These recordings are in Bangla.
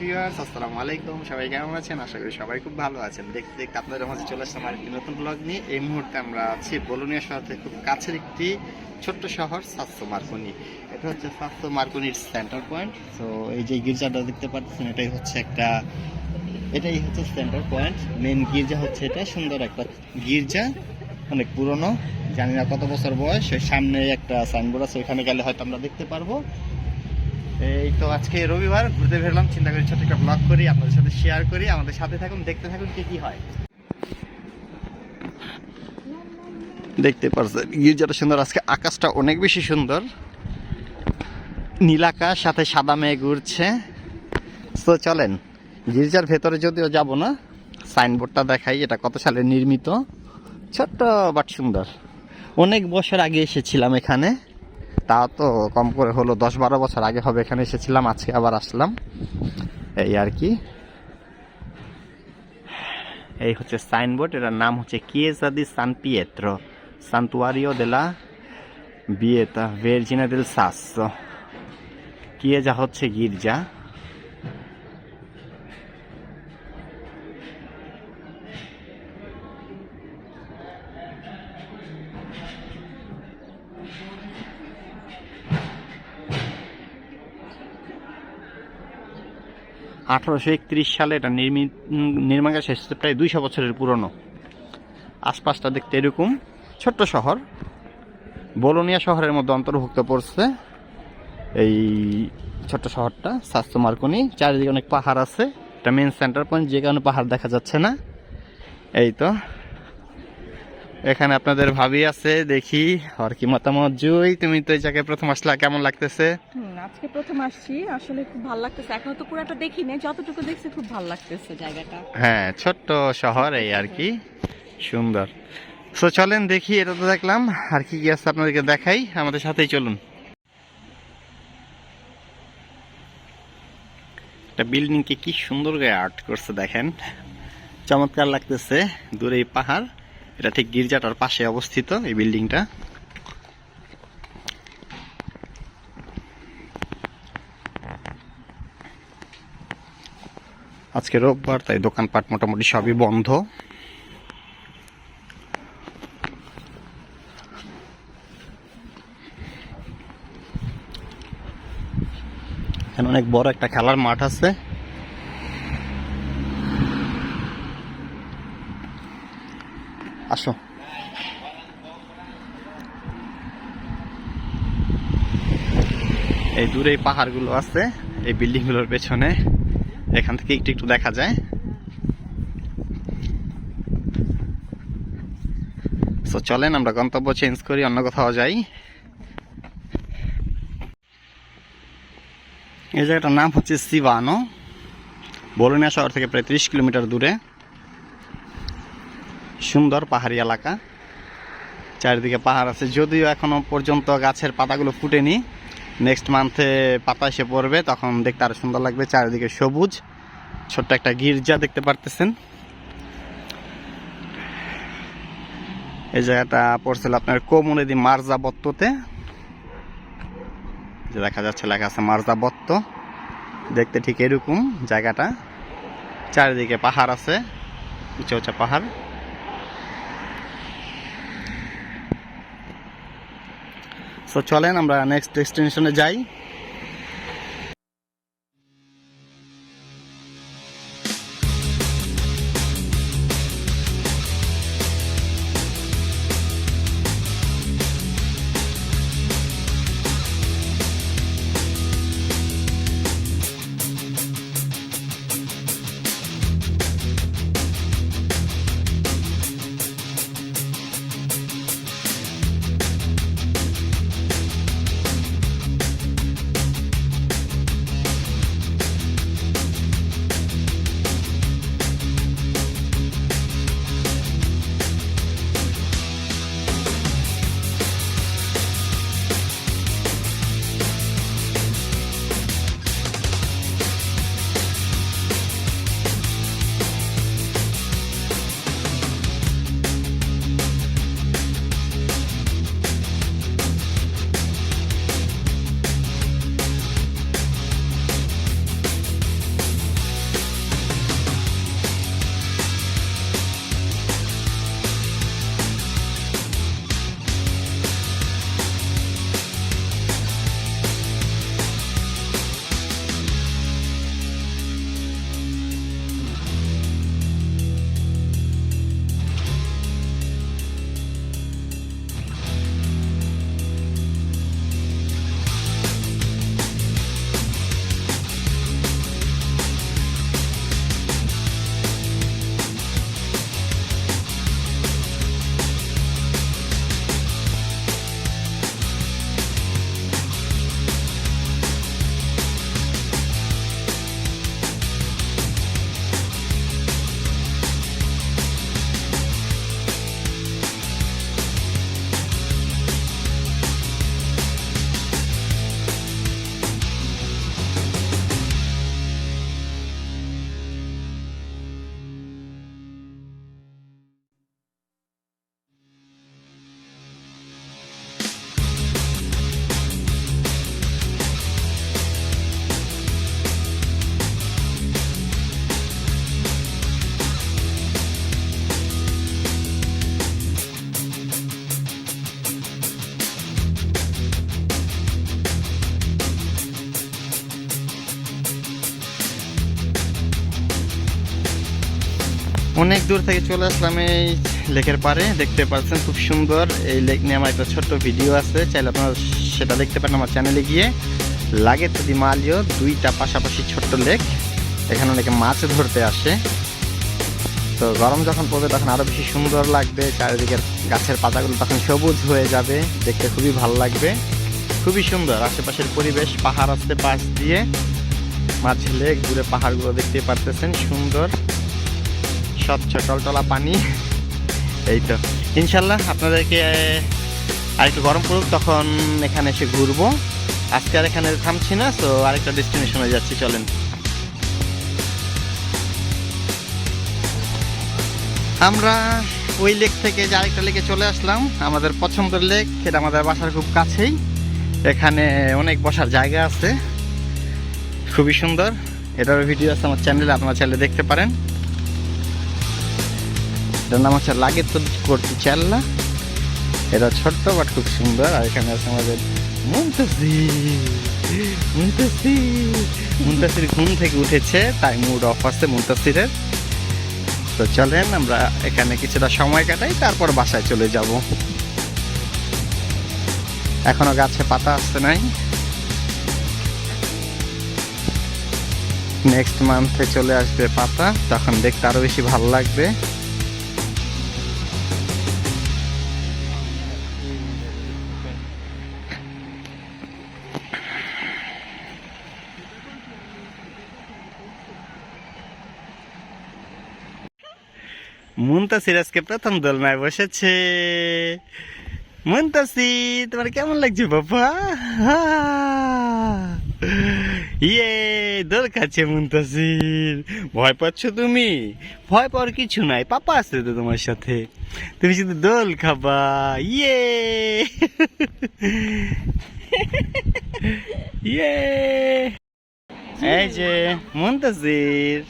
ভিউয়ার্স আসসালামু আলাইকুম। সবাই কেমন আছেন? আশা করি সবাই খুব ভালো আছেন। দেখতে দেখতে আপনাদের মাঝে চলে আসলাম আরেকটি নতুন ব্লগ নিয়ে। এই মুহূর্তে আমরা আছি বলুনিয়া শহর থেকে খুব কাছের একটি ছোট্ট শহর সাতশো মার্কনি। এটা হচ্ছে সাতশো মার্কনির সেন্টার পয়েন্ট তো এই যে গির্জাটা দেখতে পাচ্ছেন, এটাই হচ্ছে একটা, এটাই হচ্ছে সেন্টার পয়েন্ট মেন গির্জা হচ্ছে এটা, সুন্দর একটা গির্জা, অনেক পুরনো। জানি না কত বছর বয়স সামনে একটা সাইনবোর্ড আছে, ওইখানে গেলে হয়তো আমরা দেখতে পারব। এই তো আজকে রবিবার, ঘুরতে বেরলাম, চিন্তা করি ছোট একটা ব্লগ করি, আপনাদের সাথে শেয়ার করি, আমাদের সাথে থাকুন, দেখতে থাকুন কি কি হয়। দেখতে পারছেন, গির্জাটা সুন্দর, আজকে আকাশটা অনেক বেশি সুন্দর। নীল আকাশ, সাথে সাদা মেঘ উড়ছে। তো চলেন, গির্জার ভেতরে যদিও যাব না সাইনবোর্ডটা দেখাই, এটা কত সালে নির্মিত? ছোট্ট বাট সুন্দর। অনেক বছর আগে এসেছিলাম এখানে। তা তো কম করে হলো দশ বারো বছর আগে হবে, এখানে এসেছিলাম, আজকে আবার আসলাম। এই আর কি। এই হচ্ছে সাইনবোর্ড এটার নাম হচ্ছে কিয়েসা দি সান পিয়েত্র সান্তুয়ারিও দেলা বিয়েতা ভেরজিনা দেল সাস কিয়েজা হচ্ছে গির্জা। আঠারোশো একত্রিশ সালে এটা নির্মিত নির্মাণ কাজ শেষ, প্রায় দুইশো বছরের পুরনো। আশপাশটা দেখতে এরকম। ছোট্ট শহর। বলোনিয়া শহরের মধ্যে অন্তর্ভুক্ত পড়ছে এই ছোট্ট শহরটা, স্বাস্থ্য মার্কনি। চারিদিকে অনেক পাহাড় আছে। এটা মেন সেন্টার পয়েন্ট যে কারণে পাহাড় দেখা যাচ্ছে না। এই তো। এখানে আপনাদের ভাবি আছে দেখি আর কি মতামত। জুই তুমি তো এই জায়গায় প্রথম আসলা কেমন লাগতেছে? আজকে প্রথম আসছি আসলে খুব ভালো লাগতেছে। এখনও তো পুরোটা দেখিনি যতটুকু দেখছি খুব ভালো লাগতেছে জায়গাটা। হ্যাঁ ছোট্ট শহর এই আর কি সুন্দর। সো চলেন দেখি এটা তো দেখলাম। আর কি কি আছে আপনাদেরকে দেখাই আমাদের সাথেই চলুন। একটা বিল্ডিং কে কি সুন্দর করে আর্ট করছে দেখেন। চমৎকার লাগতেছে দূরে এই পাহাড়। এটা ঠিক গির্জাটার পাশে অবস্থিত এই বিল্ডিংটা। আজকে রোববার, তাই দোকানপাট মোটামুটি সবই বন্ধ। এখানে অনেক বড় একটা খেলার মাঠ আছে। আসো। এই দূরে পাহাড়গুলো আছে, এই বিল্ডিংগুলোর পেছনে। এখান থেকে একটু একটু দেখা যায়। তো চলেন, আমরা গন্তব্য চেঞ্জ করি, অন্য কোথাও যাই। এই জায়গাটার নাম হচ্ছে সিভানো বলুনিয়া শহর থেকে প্রায় ত্রিশ কিলোমিটার দূরে। সুন্দর পাহাড়ি এলাকা। চারিদিকে পাহাড় আছে। যদিও এখনও পর্যন্ত গাছের পাতাগুলো ফুটেনি। নেক্সট মান্থে পাতা এসে পড়বে, তখন দেখতে আরও সুন্দর লাগবে। চারিদিকে সবুজ। ছোট্ট একটা গির্জা দেখতে পারতেছেন। এই জায়গাটা পড়ছিল আপনার কোমুনেদি মার্জা বত্ততে। দেখা যাচ্ছে, লেখা আছে মার্জা বত্ত। দেখতে ঠিক এরকম জায়গাটা। চারিদিকে পাহাড় আছে। উঁচা উঁচা পাহাড়। সো চলেন আমরা নেক্সট ডেস্টিনেশনে যাই। অনেক দূর থেকে চলে আসলাম এই লেকের পারে দেখতে পাচ্ছেন খুব সুন্দর এই লেক নিয়ে আমার একটা ছোট্ট ভিডিও আছে। চাইলে আপনারা সেটা দেখতে পারেন আমার চ্যানেলে গিয়ে। লাগে যদি মালিও, দুইটা পাশাপাশি ছোট্ট লেক। এখানে অনেকে মাছ ধরতে আসে। তো গরম যখন পড়বে তখন আরও বেশি সুন্দর লাগবে। চারিদিকের গাছের পাতাগুলো তখন সবুজ হয়ে যাবে। দেখতে খুবই ভালো লাগবে। খুবই সুন্দর। আশেপাশের পরিবেশ, পাহাড় আসতে পাশ দিয়ে। মাঝে লেক, দূরে পাহাড়গুলো দেখতে পারতেছেন, সুন্দর। স্বচ্ছ টলটলা পানি। এই তো ইনশাল্লাহ আপনাদেরকে আর একটু গরম পড়ুক, তখন এখানে এসে ঘুরবো। আজকে আর এখানে থামছি না, তো আরেকটা ডেস্টিনেশনে যাচ্ছি, চলেন। আমরা ওই লেক থেকে যে আরেকটা লেকে চলে আসলাম, আমাদের পছন্দের লেক এটা আমাদের বাসার খুব কাছেই। এখানে অনেক বসার জায়গা আছে, খুবই সুন্দর। এটার ভিডিও আছে আমার চ্যানেলে আপনার চ্যানেলে দেখতে পারেন। এটার নাম হচ্ছে লাগে তো করতে চাল্লা। এটা ছোট্ট বাট খুব সুন্দর। আর এখানে আছে আমাদের মুন্তাসির ঘুম থেকে উঠেছে, তাই মুড অফ আছে মুন্তাসিরের। তো চলেন, আমরা এখানে কিছুটা সময় কাটাই, তারপর বাসায় চলে যাব। এখনও গাছে পাতা আসছে নাই। নেক্সট মান্থে চলে আসবে পাতা, তখন দেখতে আরও বেশি ভালো লাগবে। মুন্তাসির আজকে প্রথম দোলনায় বসেছে। মুন্তাসির, তোমার কেমন লাগছে বাবা? ইয়ে দোল খাচ্ছে মুন্তাসির। ভয় পাচ্ছ তুমি? ভয় পাওয়ার কিছু নাই, পাপা আছে তো তোমার সাথে। তুমি শুধু দোল খাবা ইয়ে। ইয়ে। এই যে, মুন্তাসির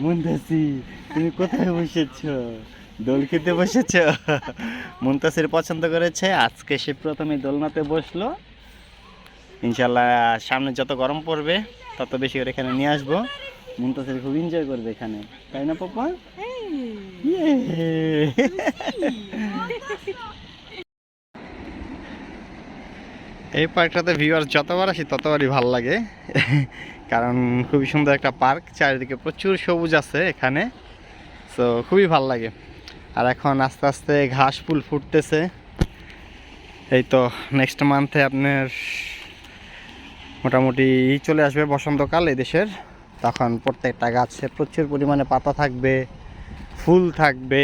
মুন্তাসির। তুমি কোথায় বসেছ? দোল খেতে বসেছ? মুন্তাসির পছন্দ করেছে, আজকে সে প্রথমে দোলনাতে বসল। ইনশাল্লাহ সামনে যত গরম পড়বে, তত বেশি করে এখানে নিয়ে আসব। মুন্তাসির খুব এনজয় করবে এখানে। তাই না পাপা। এই পার্কটাতে ভিউয়ার্স যতবার আসি, ততবারই ভালো লাগে। কারণ খুবই সুন্দর একটা পার্ক, চারিদিকে প্রচুর সবুজ আছে এখানে। তো খুবই ভালো লাগে। আর এখন আস্তে আস্তে ঘাস ফুল ফুটতেছে। এই তো নেক্সট মান্থে আপনার মোটামুটি চলে আসবে বসন্তকাল দেশের। তখন প্রত্যেকটা গাছে প্রচুর পরিমাণে পাতা থাকবে, ফুল থাকবে।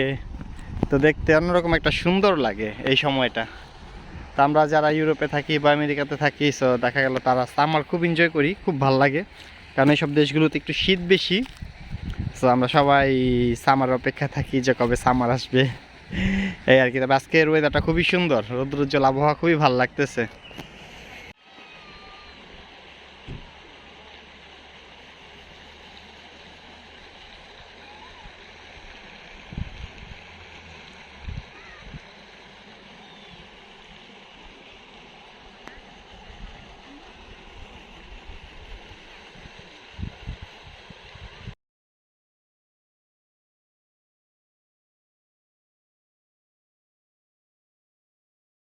তো দেখতে অন্যরকম একটা সুন্দর লাগে এই সময়টা। তো আমরা যারা ইউরোপে থাকি বা আমেরিকাতে থাকি সো দেখা গেল তারা সামার খুব এনজয় করি, খুব ভালো লাগে। কারণ এইসব দেশগুলোতে একটু শীত বেশি। সো আমরা সবাই সামার অপেক্ষা থাকি যে কবে সামার আসবে। এই আর কি, তবে আজকের ওয়েদারটা খুবই সুন্দর। রৌদ্রোজ্জ্বল আবহাওয়া খুবই ভালো লাগতেছে।